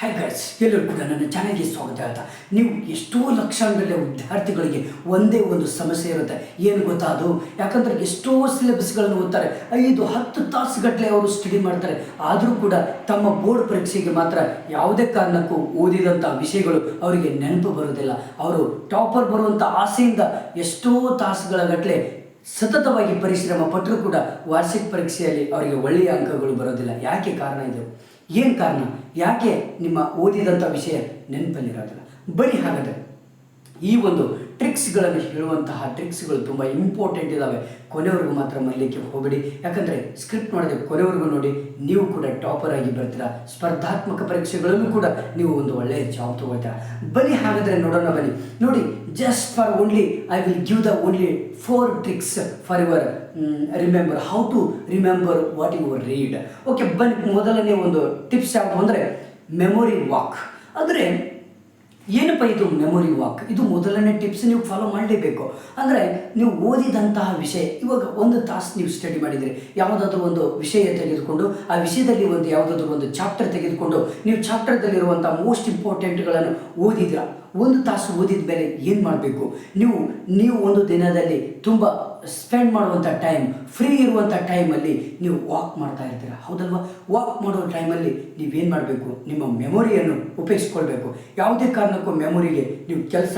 Hi guys ಎಲ್ಲರೂ ಕೂಡ ನನ್ನ ಚಾನಲ್ಗೆ ಸ್ವಾಗತ ಹೇಳ್ತಾ ನೀವು ಎಷ್ಟೋ ಲಕ್ಷಾಂತರ ವಿದ್ಯಾರ್ಥಿಗಳಿಗೆ ಒಂದೇ ಒಂದು ಸಮಸ್ಯೆ ಇರುತ್ತೆ. ಏನು ಗೊತ್ತಾ ಅದು? ಯಾಕಂದರೆ ಎಷ್ಟೋ ಸಿಲೆಬಸ್ಗಳನ್ನು ಓದ್ತಾರೆ. ಐದು, ಹತ್ತು ತಾಸುಗಟ್ಟಲೆ ಅವರು ಸ್ಟಡಿ ಮಾಡ್ತಾರೆ. ಆದರೂ ಕೂಡ ತಮ್ಮ ಬೋರ್ಡ್ ಪರೀಕ್ಷೆಗೆ ಮಾತ್ರ ಯಾವುದೇ ಕಾರಣಕ್ಕೂ ಓದಿದಂಥ ವಿಷಯಗಳು ಅವರಿಗೆ ನೆನಪು ಬರೋದಿಲ್ಲ ಅವರು ಟಾಪರ್ ಬರುವಂಥ ಆಸೆಯಿಂದ ಎಷ್ಟೋ ತಾಸುಗಳ ಗಟ್ಟಲೆ ಸತತವಾಗಿ ಪರಿಶ್ರಮ ಪಟ್ಟರೂ ಕೂಡ ವಾರ್ಷಿಕ ಪರೀಕ್ಷೆಯಲ್ಲಿ ಅವರಿಗೆ ಒಳ್ಳೆಯ ಅಂಕಗಳು ಬರೋದಿಲ್ಲ. ಯಾಕೆ ಕಾರಣ ಇದು? ಏನು ಕಾರಣ? ಯಾಕೆ ನಿಮ್ಮ ಓದಿದಂಥ ವಿಷಯ ನೆನಪಲ್ಲಿರೋದಿಲ್ಲ? ಬರೀ ಹಾಗಾದರೆ. ಈ ಒಂದು ಟ್ರಿಕ್ಸ್ಗಳನ್ನು ಹೇಳುವಂತಹ ಟ್ರಿಕ್ಸ್ಗಳು ತುಂಬ ಇಂಪಾರ್ಟೆಂಟ್ ಇದ್ದಾವೆ ಕೊನೆವರೆಗೂ ಮಾತ್ರ ಮರಲಿಕ್ಕೆ ಹೋಗಬೇಡಿ. ಯಾಕಂದರೆ ಸ್ಕ್ರಿಪ್ಟ್ ನೋಡದೆ ಕೊನೆವರೆಗೂ ನೋಡಿ ನೀವು ಕೂಡ ಟಾಪರ್ ಆಗಿ ಬರ್ತೀರಾ. ಸ್ಪರ್ಧಾತ್ಮಕ ಪರೀಕ್ಷೆಗಳಲ್ಲೂ ಕೂಡ ನೀವು ಒಂದು ಒಳ್ಳೆಯ ಜಾಬ್ ತಗೋತೀರಾ ಬನ್ನಿ ಹಾಗಾದರೆ ನೋಡೋಣ ಬನ್ನಿ. ನೋಡಿ just for only I will give the only four tricks for your remember how to remember what you read okay ಬನ್ನಿ, ಮೊದಲನೇ ಒಂದು ಟಿಪ್ಸ್ ಯಾವುದು ಅಂದರೆ ಮೆಮೊರಿ ವಾಕ್ ಅಂದರೆ ಏನಪ್ಪ ಇದು ಮೆಮೊರಿ ವಾಕ್ ಇದು ಮೊದಲನೇ ಟಿಪ್ಸ್ ನೀವು ಫಾಲೋ ಮಾಡಲೇಬೇಕು. ಅಂದರೆ ನೀವು ಓದಿದಂತಹ ವಿಷಯ, ಇವಾಗ ಒಂದು ತಾಸು ನೀವು ಸ್ಟಡಿ ಮಾಡಿದರೆ, ಯಾವುದಾದ್ರೂ ಒಂದು ವಿಷಯ ತೆಗೆದುಕೊಂಡು, ಆ ವಿಷಯದಲ್ಲಿ ಒಂದು ಯಾವುದಾದ್ರೂ ಒಂದು ಚಾಪ್ಟರ್ ತೆಗೆದುಕೊಂಡು, ನೀವು ಚಾಪ್ಟರ್ದಲ್ಲಿರುವಂಥ ಮೋಸ್ಟ್ ಇಂಪಾರ್ಟೆಂಟ್ಗಳನ್ನು ಓದಿದ್ರ. ಒಂದು ತಾಸು ಓದಿದ ಮೇಲೆ ಏನು ಮಾಡಬೇಕು? ನೀವು ನೀವು ಒಂದು ದಿನದಲ್ಲಿ ತುಂಬ ಸ್ಪೆಂಡ್ ಮಾಡುವಂಥ ಟೈಮ್ ಫ್ರೀ ಇರುವಂಥ ಟೈಮಲ್ಲಿ ನೀವು ವಾಕ್ ಮಾಡ್ತಾ ಇರ್ತೀರ. ಹೌದಲ್ವಾ? ವಾಕ್ ಮಾಡೋ ಟೈಮಲ್ಲಿ ನೀವೇನು ಮಾಡಬೇಕು? ನಿಮ್ಮ ಮೆಮೊರಿಯನ್ನು ಉಪಯೋಗಿಸ್ಕೊಳ್ಬೇಕು. ಯಾವುದೇ ಕಾರಣಕ್ಕೂ ಮೆಮೊರಿಗೆ ನೀವು ಕೆಲಸ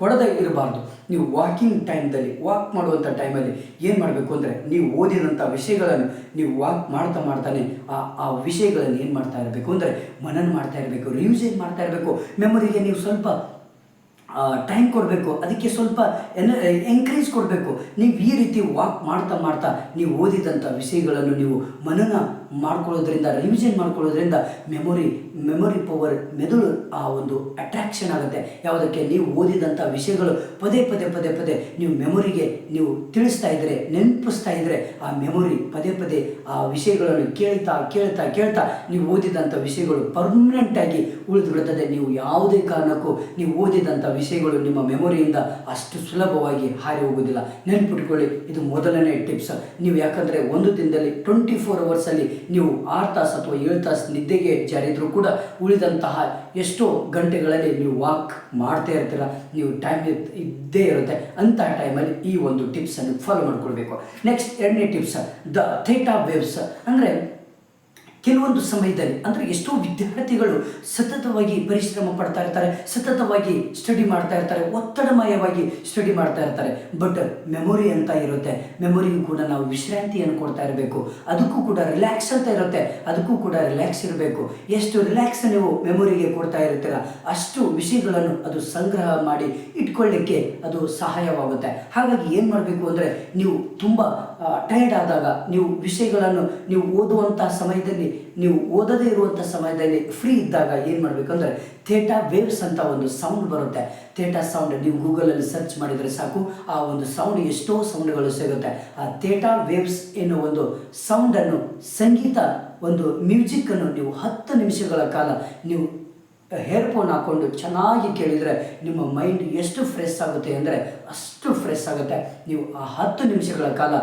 ಕೊಡದೇ ಇರಬಾರ್ದು. ನೀವು ವಾಕಿಂಗ್ ಟೈಮ್ದಲ್ಲಿ ವಾಕ್ ಮಾಡುವಂಥ ಟೈಮಲ್ಲಿ ಏನು ಮಾಡಬೇಕು ಅಂದರೆ ನೀವು ಓದಿದಂಥ ವಿಷಯಗಳನ್ನು ನೀವು ವಾಕ್ ಮಾಡ್ತಾ ಮಾಡ್ತಾನೆ ಆ ಆ ವಿಷಯಗಳನ್ನು ಏನು ಮಾಡ್ತಾ ಇರಬೇಕು ಅಂದರೆ ಮನನ ಮಾಡ್ತಾ ಇರಬೇಕು ರಿವಿಷನ್ ಮಾಡ್ತಾ ಇರಬೇಕು? ಮೆಮೊರಿಗೆ ನೀವು ಸ್ವಲ್ಪ ಟೈಮ್ ಕೊಡಬೇಕು. ಅದಕ್ಕೆ ಸ್ವಲ್ಪ ಎನ್ ಎಂಕರೇಜ್ ಕೊಡಬೇಕು. ನೀವು ಈ ರೀತಿ ವಾಕ್ ಮಾಡ್ತಾ ಮಾಡ್ತಾ ನೀವು ಓದಿದಂಥ ವಿಷಯಗಳನ್ನು ನೀವು ಮನನ ಮಾಡ್ಕೊಳ್ಳೋದ್ರಿಂದ ರಿವಿಷನ್ ಮಾಡ್ಕೊಳ್ಳೋದ್ರಿಂದ ಮೆಮೊರಿ ಮೆಮೊರಿ ಪವರ್ ಮೆದುಳು ಆ ಒಂದು ಅಟ್ರಾಕ್ಷನ್ ಆಗುತ್ತೆ. ಯಾವುದಕ್ಕೆ? ನೀವು ಓದಿದಂಥ ವಿಷಯಗಳು ಪದೇ ಪದೇ ಪದೇ ಪದೇ ನೀವು ಮೆಮೊರಿಗೆ ನೀವು ತಿಳಿಸ್ತಾ ಇದ್ದರೆ ನೆನಪಿಸ್ತಾ ಇದ್ದರೆ ಆ ಮೆಮೊರಿ ಪದೇ ಪದೇ ಆ ವಿಷಯಗಳನ್ನು ಕೇಳ್ತಾ ಕೇಳ್ತಾ ಕೇಳ್ತಾ ನೀವು ಓದಿದಂಥ ವಿಷಯಗಳು ಪರ್ಮನೆಂಟ್ ಆಗಿ ಉಳಿದುಬಿಡುತ್ತದೆ ನೀವು ಯಾವುದೇ ಕಾರಣಕ್ಕೂ ನೀವು ಓದಿದಂಥ ವಿಷಯಗಳು ನಿಮ್ಮ ಮೆಮೊರಿಯಿಂದ ಅಷ್ಟು ಸುಲಭವಾಗಿ ಹಾರಿ ಹೋಗುವುದಿಲ್ಲ. ನೆನ್ಪಿಟ್ಕೊಳ್ಳಿ, ಇದು ಮೊದಲನೇ ಟಿಪ್ಸ್ ನೀವು ಯಾಕಂದರೆ ಒಂದು ದಿನದಲ್ಲಿ ಟ್ವೆಂಟಿ ಫೋರ್ ಅವರ್ಸಲ್ಲಿ ನೀವು ಆರು ತಾಸು ಅಥವಾ ಏಳು ತಾಸು ನಿದ್ದೆಗೆ ಜಾರಿದ್ರೂ ಕೂಡ ಉಳಿದಂತಹ ಎಷ್ಟೋ ಗಂಟೆಗಳಲ್ಲಿ ನೀವು ವಾಕ್ ಮಾಡ್ತಾ ಇರ್ತೀರ, ನೀವು ಟೈಮ್ ಇದ್ದೇ ಇರುತ್ತೆ. ಅಂತಹ ಟೈಮಲ್ಲಿ ಈ ಒಂದು ಟಿಪ್ಸನ್ನು ಫಾಲೋ ಮಾಡ್ಕೊಳ್ಬೇಕು. ನೆಕ್ಸ್ಟ್ ಎರಡನೇ ಟಿಪ್ಸ್ ದ ಥೇಟಾ ವೇವ್ಸ್ ಅಂದರೆ ಕೆಲವೊಂದು ಸಮಯದಲ್ಲಿ, ಅಂದರೆ ಎಷ್ಟೋ ವಿದ್ಯಾರ್ಥಿಗಳು ಸತತವಾಗಿ ಪರಿಶ್ರಮ ಪಡ್ತಾ ಇರ್ತಾರೆ, ಸತತವಾಗಿ ಸ್ಟಡಿ ಮಾಡ್ತಾ ಇರ್ತಾರೆ, ಒತ್ತಡಮಯವಾಗಿ ಸ್ಟಡಿ ಮಾಡ್ತಾ ಇರ್ತಾರೆ. ಬಟ್ ಮೆಮೊರಿ ಅಂತ ಇರುತ್ತೆ. ಮೆಮೊರಿಗೂ ಕೂಡ ನಾವು ವಿಶ್ರಾಂತಿಯನ್ನು ಕೊಡ್ತಾ ಇರಬೇಕು. ಅದಕ್ಕೂ ಕೂಡ ರಿಲ್ಯಾಕ್ಸ್ ಅಂತ ಇರುತ್ತೆ. ಅದಕ್ಕೂ ಕೂಡ ರಿಲ್ಯಾಕ್ಸ್ ಇರಬೇಕು. ಎಷ್ಟು ರಿಲ್ಯಾಕ್ಸ್ ನೀವು ಮೆಮೊರಿಗೆ ಕೊಡ್ತಾ ಇರ್ತೀರ, ಅಷ್ಟು ವಿಷಯಗಳನ್ನು ಅದು ಸಂಗ್ರಹ ಮಾಡಿ ಇಟ್ಕೊಳ್ಳಿಕ್ಕೆ ಅದು ಸಹಾಯವಾಗುತ್ತೆ. ಹಾಗಾಗಿ ಏನು ಮಾಡಬೇಕು ಅಂದರೆ, ನೀವು ತುಂಬ ಟೈರ್ಡ್ ಆದಾಗ ನೀವು ವಿಷಯಗಳನ್ನು ನೀವು ಓದುವಂಥ ಸಮಯದಲ್ಲಿ ನೀವು ಓದದೇ ಇರುವಂಥ ಸಮಯದಲ್ಲಿ ಫ್ರೀ ಇದ್ದಾಗ ಏನು ಮಾಡಬೇಕಂದ್ರೆ ಥೇಟಾ ವೇವ್ಸ್ ಅಂತ ಒಂದು ಸೌಂಡ್ ಬರುತ್ತೆ. ಥೇಟಾ ಸೌಂಡ್ ನೀವು ಗೂಗಲಲ್ಲಿ ಸರ್ಚ್ ಮಾಡಿದರೆ ಸಾಕು. ಆ ಒಂದು ಸೌಂಡ್ ಎಷ್ಟೋ ಸೌಂಡ್ಗಳು ಸಿಗುತ್ತೆ. ಆ ಥೇಟಾ ವೇವ್ಸ್ ಎನ್ನುವ ಒಂದು ಸೌಂಡನ್ನು ಸಂಗೀತ ಒಂದು ಮ್ಯೂಸಿಕ್ಕನ್ನು ನೀವು ಹತ್ತು ನಿಮಿಷಗಳ ಕಾಲ ನೀವು ಹೇರ್ಫೋನ್ ಹಾಕ್ಕೊಂಡು ಚೆನ್ನಾಗಿ ಕೇಳಿದರೆ ನಿಮ್ಮ ಮೈಂಡ್ ಎಷ್ಟು ಫ್ರೆಶ್ ಆಗುತ್ತೆ ಅಂದರೆ ಅಷ್ಟು ಫ್ರೆಶ್ ಆಗುತ್ತೆ. ನೀವು ಆ ಹತ್ತು ನಿಮಿಷಗಳ ಕಾಲ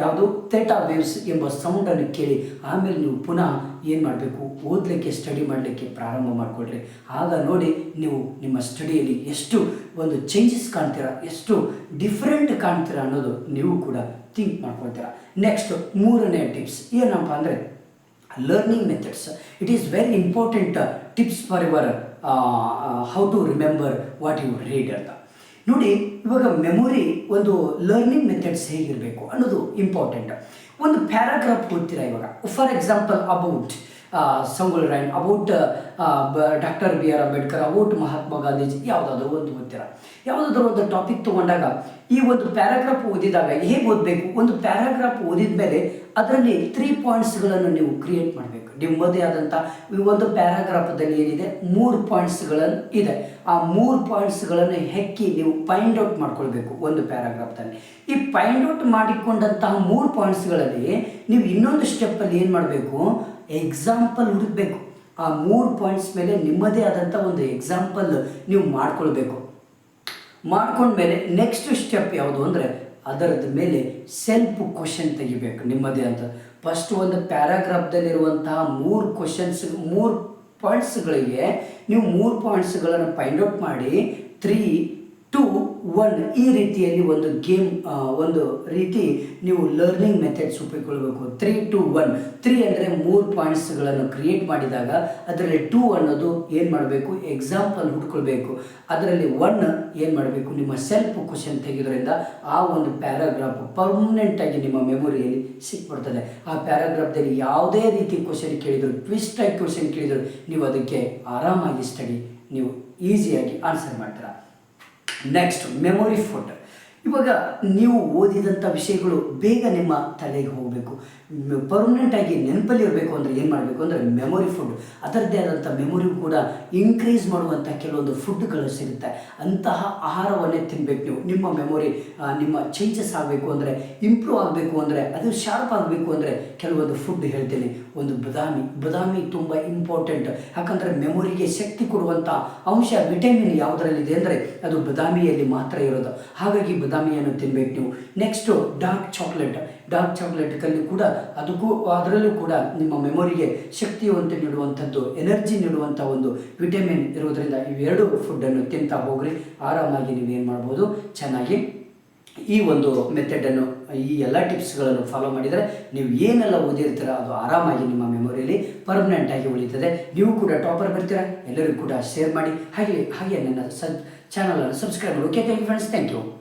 ಯಾವುದು ಥೇಟಾ ವೇವ್ಸ್ ಎಂಬ ಸೌಂಡನ್ನು ಕೇಳಿ ಆಮೇಲೆ ನೀವು ಪುನಃ ಏನು ಮಾಡಬೇಕು? ಓದಲಿಕ್ಕೆ ಸ್ಟಡಿ ಮಾಡಲಿಕ್ಕೆ ಪ್ರಾರಂಭ ಮಾಡಿಕೊಡ್ರಿ. ಆಗ ನೋಡಿ ನೀವು ನಿಮ್ಮ ಸ್ಟಡಿಯಲ್ಲಿ ಎಷ್ಟು ಒಂದು ಚೇಂಜಸ್ ಕಾಣ್ತೀರಾ, ಎಷ್ಟು ಡಿಫ್ರೆಂಟ್ ಕಾಣ್ತೀರಾ ಅನ್ನೋದು ನೀವು ಕೂಡ ಥಿಂಕ್ ಮಾಡ್ಕೊಳ್ತೀರಾ. ನೆಕ್ಸ್ಟ್ ಮೂರನೇ ಟಿಪ್ಸ್ ಏನಪ್ಪ ಅಂದರೆ learning methods it is very important tips for your how to remember what you read ಅಂತ. ನೋಡಿ, ಇವಾಗ ಮೆಮೊರಿ ಒಂದು ಲರ್ನಿಂಗ್ ಮೆಥಡ್ಸ್ ಹೇಗಿರಬೇಕು ಅನ್ನೋದು ಇಂಪಾರ್ಟೆಂಟ್ ಒಂದು ಪ್ಯಾರಾಗ್ರಾಫ್ ಕೊಡ್ತೀರಾ ಇವಾಗ? For example about Sangolli Rayanna about doctor B R Ambedkar about Mahatma Gandhiji, ಯಾವುದಾದ್ರೂ ಒಂದು ಓದ್ತೀರಾ? ಯಾವುದಾದ್ರೂ ಒಂದು ಟಾಪಿಕ್ ತೊಗೊಂಡಾಗ ಈ ಒಂದು ಪ್ಯಾರಾಗ್ರಾಫ್ ಓದಿದಾಗ ಹೇಗೆ ಓದಬೇಕು? ಒಂದು ಪ್ಯಾರಾಗ್ರಾಫ್ ಓದಿದ ಮೇಲೆ ಅದರಲ್ಲಿ ತ್ರೀ ಪಾಯಿಂಟ್ಸ್ಗಳನ್ನು ನೀವು ಕ್ರಿಯೇಟ್ ಮಾಡಬೇಕು. ನಿಮ್ಮದೇ ಆದಂಥ ಈ ಒಂದು ಪ್ಯಾರಾಗ್ರಾಫದಲ್ಲಿ ಏನಿದೆ? ಮೂರು ಪಾಯಿಂಟ್ಸ್ಗಳನ್ನು ಇದೆ. ಆ ಮೂರು ಪಾಯಿಂಟ್ಸ್ಗಳನ್ನು ಹೆಕ್ಕಿ ನೀವು ಫೈಂಡ್ ಔಟ್ ಮಾಡ್ಕೊಳ್ಬೇಕು ಒಂದು ಪ್ಯಾರಾಗ್ರಾಫ್ದಲ್ಲಿ. ಈ ಫೈಂಡ್ ಔಟ್ ಮಾಡಿಕೊಂಡಂತಹ ಮೂರು ಪಾಯಿಂಟ್ಸ್ಗಳಲ್ಲಿ ನೀವು ಇನ್ನೊಂದು ಸ್ಟೆಪ್ಪಲ್ಲಿ ಏನು ಮಾಡಬೇಕು? ಎಕ್ಸಾಂಪಲ್ ಹುಡುಕಬೇಕು. ಆ ಮೂರು ಪಾಯಿಂಟ್ಸ್ ಮೇಲೆ ನಿಮ್ಮದೇ ಆದಂಥ ಒಂದು ಎಕ್ಸಾಂಪಲ್ ನೀವು ಮಾಡ್ಕೊಳ್ಬೇಕು. ಮಾಡ್ಕೊಂಡ್ಮೇಲೆ ನೆಕ್ಸ್ಟ್ ಸ್ಟೆಪ್ ಯಾವುದು ಅಂದರೆ ಅದರದ ಮೇಲೆ ಸೆಲ್ಫ್ ಕ್ವಶನ್ ತೆಗಿಬೇಕು ನಿಮ್ಮದೇ ಅಂತ. ಫಸ್ಟ್ ಒಂದು ಪ್ಯಾರಾಗ್ರಾಫ್ದಲ್ಲಿರುವಂತಹ ಮೂರು ಕ್ವಶನ್ಸ್ ಮೂರು ಪಾಯಿಂಟ್ಸ್ಗಳಿಗೆ ನೀವು ಮೂರು ಪಾಯಿಂಟ್ಸ್ಗಳನ್ನು ಫೈಂಡ್ ಔಟ್ ಮಾಡಿ ತ್ರೀ ಟು ಒನ್ ಈ ರೀತಿಯಲ್ಲಿ ಒಂದು ಗೇಮ್ ಒಂದು ರೀತಿ ನೀವು ಲರ್ನಿಂಗ್ ಮೆಥಡ್ಸ್ ಉಪಯೋಗಿಕೊಳ್ಬೇಕು ತ್ರೀ ಟು ಒನ್ ತ್ರೀ ಅಂದರೆ ಮೂರು ಪಾಯಿಂಟ್ಸ್ಗಳನ್ನು ಕ್ರಿಯೇಟ್ ಮಾಡಿದಾಗ ಅದರಲ್ಲಿ ಟೂ ಅನ್ನೋದು ಏನು ಮಾಡಬೇಕು? ಎಕ್ಸಾಂಪಲ್ ಹುಡ್ಕೊಳ್ಬೇಕು ಅದರಲ್ಲಿ ಒನ್ ಏನು ಮಾಡಬೇಕು? ನಿಮ್ಮ ಸೆಲ್ಫ್ ಕ್ವಶನ್ ತೆಗೆಯೋದ್ರಿಂದ ಆ ಒಂದು ಪ್ಯಾರಾಗ್ರಾಫ್ ಪರ್ಮನೆಂಟಾಗಿ ನಿಮ್ಮ ಮೆಮೊರಿಯಲ್ಲಿ ಸಿಕ್ಬಿಡ್ತದೆ. ಆ ಪ್ಯಾರಾಗ್ರಾಫ್ದಲ್ಲಿ ಯಾವುದೇ ರೀತಿ ಕ್ವಶನ್ ಕೇಳಿದ್ರು ಟ್ವಿಸ್ಟ್ ಆಗಿ ಕ್ವಶನ್ ಕೇಳಿದ್ರು, ನೀವು ಅದಕ್ಕೆ ಆರಾಮಾಗಿ ಸ್ಟಡಿ ನೀವು ಈಸಿಯಾಗಿ ಆನ್ಸರ್ ಮಾಡ್ತೀರಾ. ನೆಕ್ಸ್ಟ್ ಮೆಮೊರಿ ಫುಡ್ ಇವಾಗ ನೀವು ಓದಿದಂಥ ವಿಷಯಗಳು ಬೇಗ ನಿಮ್ಮ ತಲೆಗೆ ಹೋಗಬೇಕು. ಪರ್ಮನೆಂಟಾಗಿ ನೆನಪಲ್ಲಿ ಇರಬೇಕು ಅಂದರೆ ಏನು ಮಾಡಬೇಕು ಅಂದರೆ ಮೆಮೊರಿ ಫುಡ್ ಅದರದ್ದೇ ಆದಂಥ ಮೆಮೊರಿ ಕೂಡ ಇನ್ಕ್ರೀಸ್ ಮಾಡುವಂಥ ಕೆಲವೊಂದು ಫುಡ್ಗಳು ಸಿಗುತ್ತೆ. ಅಂತಹ ಆಹಾರವನ್ನೇ ತಿನ್ನಬೇಕು ನೀವು. ನಿಮ್ಮ ಮೆಮೊರಿ ನಿಮ್ಮ ಚೇಂಜಸ್ ಆಗಬೇಕು ಅಂದರೆ ಇಂಪ್ರೂವ್ ಆಗಬೇಕು ಅಂದರೆ, ಅದು ಶಾರ್ಪ್ ಆಗಬೇಕು ಅಂದರೆ ಕೆಲವೊಂದು ಫುಡ್ ಹೇಳ್ತೇನೆ. ಒಂದು ಬದಾಮಿ ಬದಾಮಿ ತುಂಬ ಇಂಪಾರ್ಟೆಂಟ್ ಯಾಕಂದರೆ ಮೆಮೊರಿಗೆ ಶಕ್ತಿ ಕೊಡುವಂಥ ಅಂಶ ವಿಟಮಿನ್ ಯಾವುದರಲ್ಲಿದೆ ಅಂದರೆ ಅದು ಬದಾಮಿಯಲ್ಲಿ ಮಾತ್ರ ಇರೋದು. ಹಾಗಾಗಿ ಬದಾಮಿಯನ್ನು ತಿನ್ನಬೇಕು ನೀವು. ನೆಕ್ಸ್ಟು ಡಾರ್ಕ್ ಚಾಕ್ಲೇಟ್ ಡಾರ್ಕ್ ಚಾಕ್ಲೇಟ್ನಲ್ಲಿ ಕೂಡ ಅದಕ್ಕೂ, ಅದರಲ್ಲೂ ಕೂಡ ನಿಮ್ಮ ಮೆಮೊರಿಗೆ ಶಕ್ತಿಯುವಂತೆ ನೀಡುವಂಥದ್ದು ಎನರ್ಜಿ ನೀಡುವಂಥ ಒಂದು ವಿಟಮಿನ್ ಇರೋದರಿಂದ ಇವೆರಡು ಫುಡ್ಡನ್ನು ತಿಂತಾ ಹೋಗ್ರಿ. ಆರಾಮಾಗಿ ನೀವು ಏನು ಮಾಡ್ಬೋದು? ಚೆನ್ನಾಗಿ ಈ ಒಂದು ಮೆಥಡನ್ನು ಈ ಎಲ್ಲ ಟಿಪ್ಸ್ಗಳನ್ನು ಫಾಲೋ ಮಾಡಿದರೆ ನೀವು ಏನೆಲ್ಲ ಓದಿರ್ತೀರ ಅದು ಆರಾಮಾಗಿ ನಿಮ್ಮ ಮೆಮೊರಿಯಲ್ಲಿ ಪರ್ಮನೆಂಟ್ ಆಗಿ ಉಳಿತದೆ. ನೀವು ಕೂಡ ಟಾಪರ್ ಬರ್ತೀರಾ? ಎಲ್ಲರಿಗೂ ಕೂಡ ಶೇರ್ ಮಾಡಿ. ಹಾಗೆ ಹಾಗೆ ನನ್ನ ಸಬ್ ಚಾನಲನ್ನು ಸಬ್ಸ್ಕ್ರೈಬ್ ಮಾಡಿ okay thank you friends thank you